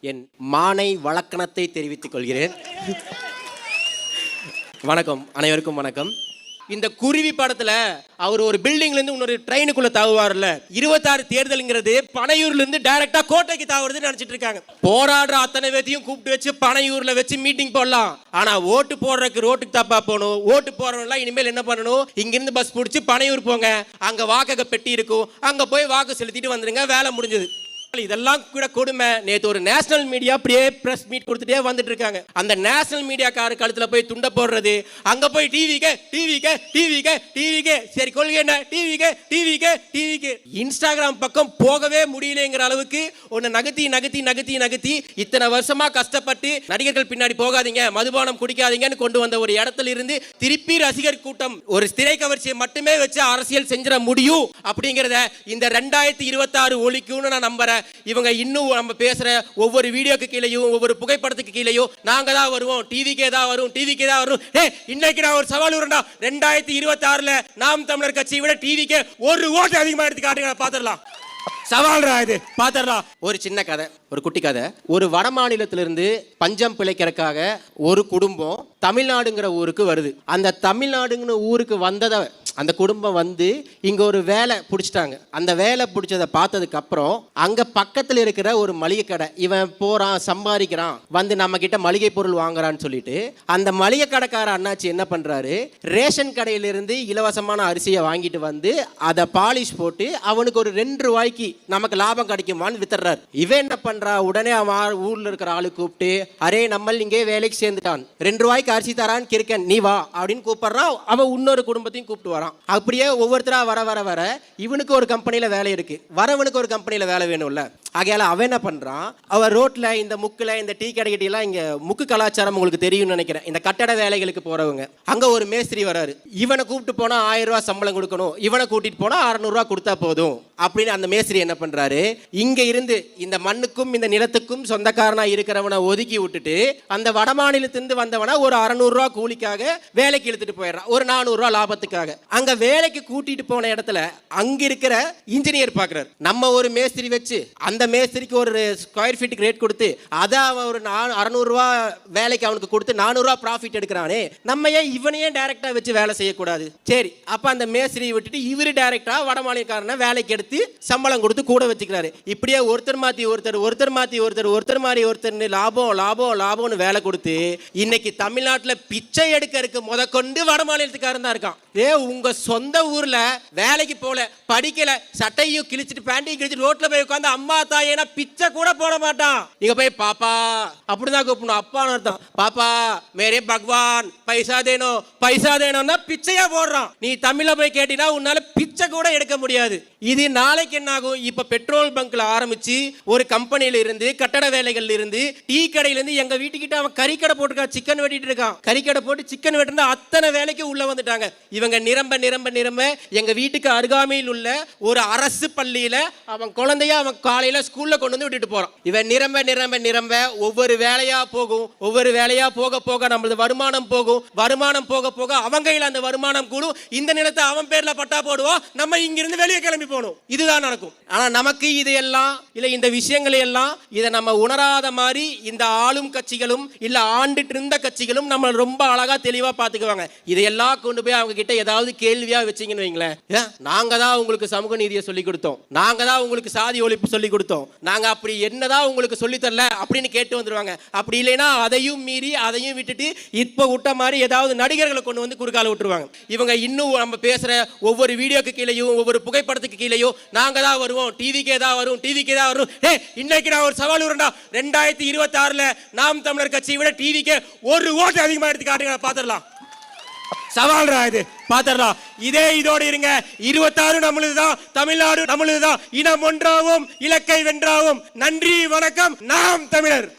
என் மானை வழக்கணத்தை தெரிவித்துக் கொள்கிறேன். வணக்கம் அனைவருக்கும் வணக்கம். இந்த குருவி படத்துல அவர் ஒரு பில்டிங்ல இருந்து இன்னொரு ட்ரெயினுக்குள்ள தாவுவார்ல இருபத்தாறு தேர்தலுங்கிறது பனையூர்ல இருந்து டைரக்டா கோட்டைக்கு தாவுறதுன்னு நினைச்சிட்டு இருக்காங்க. போராடுற அத்தனை பேத்தையும் கூப்பிட்டு வச்சு பனையூர்ல வச்சு மீட்டிங் போடலாம். ஆனா ஓட்டு போடுறதுக்கு ரோட்டுக்கு தப்பா போகணும் ஓட்டு போறவங்க இனிமேல் என்ன பண்ணணும்? இங்கிருந்து பஸ் பிடிச்சி பனையூர் போங்க. அங்க வாக்கக பெட்டி இருக்கும். அங்க போய் வாக்கு செலுத்திட்டு வந்துருங்க வேலை முடிஞ்சது. இதெல்லாம் கூட கொடுமை. நேற்று ஒரு நேஷனல் மீடியா அப்படியே பிரஸ் மீட் கொடுத்துட்டே வந்துட்டு இருக்காங்க அந்த நேஷனல் மீடியா காரு கழுத்துல போய் துண்ட போடுறது. அங்க போய் டிவிக்கு டிவிக்கு டிவிக்கு டிவிக்கு சரி கொள்கை என்ன? டிவிக்கு டிவிக்கு டிவிக்கு இன்ஸ்டாகிராம் பக்கம் போகவே முடியலங்கிற அளவுக்கு ஒன்னு நகர்த்தி நகர்த்தி நகர்த்தி நகர்த்தி இத்தனை வருஷமா கஷ்டப்பட்டு நடிகர்கள் பின்னாடி போகாதீங்க மதுபானம் குடிக்காதீங்கன்னு கொண்டு வந்த ஒரு இடத்துல இருந்து திருப்பி ரசிகர் கூட்டம் ஒரு திரை கவர்ச்சியை மட்டுமே வச்சு அரசியல் செஞ்சிட முடியும் அப்படிங்கிறத இந்த ரெண்டாயிரத்தி இருபத்தாறு ஒழிக்கும்னு நான் நம்புறேன். இவங்க இன்னும் நம்ம பேசுற ஒவ்வொரு வீடியோக்கு கீழேயும் ஒவ்வொரு புகைப்படத்துக்கு கீழேயும் நாங்க தான் வருவோம். டிவிக்கே தான் வரும் டிவிக்கே தான் வரும். ஏ இன்னைக்கு நான் ஒரு சவால் விடுறேன்டா. ரெண்டாயிரத்தி இருபத்தி ஆறுல நாம் தமிழர் கட்சியை விட டிவிக்கே ஒரு ஓட்டு அதிகமா எடுத்து காட்டுங்க பார்த்துடலாம் சவால்ரா இது. பாத்துடலாம். ஒரு சின்ன கதை ஒரு குட்டி கதை. ஒரு வட மாநிலத்திலிருந்து பஞ்சம் பிழைக்கிறதுக்காக ஒரு குடும்பம் தமிழ்நாடுங்கிற ஊருக்கு வருது. அந்த தமிழ்நாடுங்கிற ஊருக்கு வந்ததை அந்த குடும்பம் வந்து இங்கே ஒரு வேலை பிடிச்சிட்டாங்க. அந்த வேலை பிடிச்சதை பார்த்ததுக்கப்புறம் அங்கே பக்கத்தில் இருக்கிற ஒரு மளிகை கடை இவன் போகிறான் சம்பாதிக்கிறான் வந்து நம்ம கிட்ட மளிகை பொருள் வாங்குறான்னு சொல்லிட்டு அந்த மளிகை கடைக்கார அண்ணாச்சி என்ன பண்ணுறாரு ரேஷன் கடையிலிருந்து இலவசமான அரிசியை வாங்கிட்டு வந்து அதை பாலிஷ் போட்டு அவனுக்கு ஒரு ரெண்டு ரூபாய்க்கு நமக்கு லாபம் கிடைக்குமான்னு வித்துறாரு இவன் என்ன பண்ணுறா உடனே அவன் ஆள் இருக்கிற ஆளு கூப்பிட்டு அரே நம்ம இங்கே வேலைக்கு சேர்ந்துட்டான். ரெண்டு ரூபாய்க்கு அரிசி தரான்னு கிருக்கன் நீ வா அப்படின்னு கூப்பிட்றான் அவன் இன்னொரு குடும்பத்தையும் கூப்பிட்டு வரான். அப்படியே ஒவ்வொருத்தரா வர வர வர இவனுக்கு ஒரு கம்பெனியில் வேலை இருக்கு. வரவனுக்கு ஒரு கம்பெனியில் வேலை வேணும்ல. ஆகையால் அவன் என்ன பண்றான்? அவன் ரோட்ல இந்த முக்கில் இந்த டீ கடைக்கிட்டலாம் இங்கே முக்கு கலாச்சாரம் உங்களுக்கு தெரியும்னு நினைக்கிறேன். இந்த கட்டட வேலைகளுக்கு போறவங்க. அங்கே ஒரு மேஸ்திரி வராரு. இவனை கூப்பிட்டு போனால் ஆயிரம் ரூபா சம்பளம் கொடுக்கணும். இவனை கூட்டிட்டு போனால் அறநூறுவா கொடுத்தா போதும். அப்படின்னு அந்த மேஸ்திரி என்ன பண்றாரு? இங்கே இருந்து இந்த மண்ணுக்கும் இந்த நிலத்துக்கும் சொந்தக்காரனாக இருக்கிறவனை ஒதுக்கி விட்டுட்டு அந்த வட மாநிலத்திலிருந்து வந்தவனை ஒரு அறநூறுவா கூலிக்காக வேலைக்கு இழுத்துட்டு போயிடுறான். ஒரு நானூறு லாபத்துக்காக. அங்கே வேலைக்கு கூட்டிட்டு போன இடத்துல அங்கே இருக்கிற இன்ஜினியர் பார்க்குறாரு நம்ம ஒரு மேஸ்திரி வச்சு அந்த மேஸ்திரிக்கு ஒரு ஸ்கொயர் ஃபீட்டுக்கு ரேட் கொடுத்து அதை அவன் ஒரு நான் அறநூறுவா வேலைக்கு அவனுக்கு கொடுத்து நானூறுரூவா ப்ராஃபிட் எடுக்கிறானே நம்ம ஏன் இவனையே டேரெக்டாக வச்சு வேலை செய்யக்கூடாது? சரி அப்ப அந்த மேஸ்திரியை விட்டுட்டு இவரு டேரெக்டாக வடமாநிலக்காரனை வேலைக்கு எடுத்து சம்பளம் கொடுத்து கூட வச்சுக்கிறாரு. இப்படியே ஒருத்தர் மாத்தி ஒருத்தர் ஒருத்தர் மாத்தி ஒருத்தர் ஒருத்தர் மாதிரி ஒருத்தர் லாபம் லாபம் லாபம்னு வேலை கொடுத்து இன்னைக்கு தமிழ்நாட்டுல பிச்சை எடுக்கிறதுக்கு முதற்கொண்டு வடமாநிலத்துக்காரன் தான் இருக்கான். ஏ உங்க சொந்த ஊர்ல வேலைக்கு போகல படிக்கல சட்டையும் கிழிச்சிட்டு பேண்டையும் கிழிச்சிட்டு ரோட்ல போய் உட்காந்து அம்மா தாயேனா பிச்சை கூட போட மாட்டான். நீங்க போய் பாப்பா அப்படிதான் கூப்பிடணும். அப்பான்னு அர்த்தம். பாப்பா மேரே பகவான் பைசா தேனோ பைசா தேனோன்னா பிச்சையா போடுறான். நீ தமிழ்ல போய் கேட்டீங்கன்னா உன்னால பிச்சை கூட எடுக்க முடியாது. இது நாளைக்கு என்ன ஆகும் இப்ப பெட்ரோல் பங்க்ல ஆரம்பிச்சு ஒரு கம்பெனில இருந்து கட்டட வேலைகள்ல இருந்து டீ கடையில இருந்து எங்க வீட்டுக்கிட்ட அவன் கறிக்கடை போட்டுருக்கான் சிக்கன் வெட்டிட்டு இருக்கான். கறிக்கடை போட்டு சிக்கன் வெட்டினா அத்தனை வேலைக்கு உள்ள வந்துட்டாங்க. இவங்க நிரம்ப நிரம்ப நிரம்ப எங்க வீட்டுக்கு அருகாமையில் உள்ள ஒரு அரசு பள்ளியில அவன் குழந்தைய அவன் காலையில ஸ்கூல்ல கொண்டு வந்து விட்டுட்டு போறோம் இவன் நிரம்ப நிரம்ப நிரம்ப ஒவ்வொரு வேலையா போகும். ஒவ்வொரு வேலையா போக போக நம்மளது வருமானம் போகும். வருமானம் போக போக அவங்க அந்த வருமானம் கூடும். இந்த நிலத்தை அவன் பேர்ல பட்டா போடுவோம் நம்ம இங்கிருந்து வெளியே கிளம்பி போகணும். இதுதான் நடக்கும். ஆனா நமக்கு இது எல்லாம் இல்ல இந்த விஷயங்களை எல்லாம் இதை நம்ம உணராத மாதிரி இந்த ஆளும் கட்சிகளும் இல்ல ஆண்டுட்டு இருந்த கட்சிகளும் நம்ம ரொம்ப அழகா தெளிவா பாத்துக்குவாங்க இதையெல்லாம் கொண்டு போய் அவங்க கிட்ட ஏதாவது கேள்வியா வச்சீங்கன்னு வைங்களேன். நாங்க தான் உங்களுக்கு சமூக நீதியை சொல்லி கொடுத்தோம். நாங்க தான் உங்களுக்கு சாதி ஒழிப்பு சொல்லி கொடுத்தோம். நாங்க அப்படி என்னதான் உங்களுக்கு சொல்லித்தரல தரல அப்படின்னு கேட்டு வந்துடுவாங்க அப்படி இல்லைன்னா அதையும் மீறி அதையும் விட்டுட்டு இப்போ விட்ட மாதிரி ஏதாவது நடிகர்களை கொண்டு வந்து குறுக்கால விட்டுருவாங்க. இவங்க இன்னும் நம்ம பேசுகிற ஒவ்வொரு வீடியோக்கு கீழேயும் ஒவ்வொரு புகைப்படத்துக்கு கீழேயும் நாங்கள் தான் வருவோம். டிவிக்கே தான் வரும் டிவிக்கே தான் வரும். ஏ இன்னைக்கு நான் ஒரு சவால் வரண்டா ரெண்டாயிரத்தி இருபத்தாறில் நாம் தமிழர் கட்சியை விட டிவிக்கே ஒரு ஓட்டு அதிகமாக எடுத்து காட்டுங்க பார்த்துடலாம். சவால்ரா இது. பாத்திரலாம் இதே இதோடு இருங்க. இருபத்தாறு நம்மளுதுதான் தமிழ்நாடு நம்மளுதுதான். இனம் ஒன்றாவும் இலக்கை வென்றாவும் நன்றி வணக்கம். நாம் தமிழர்.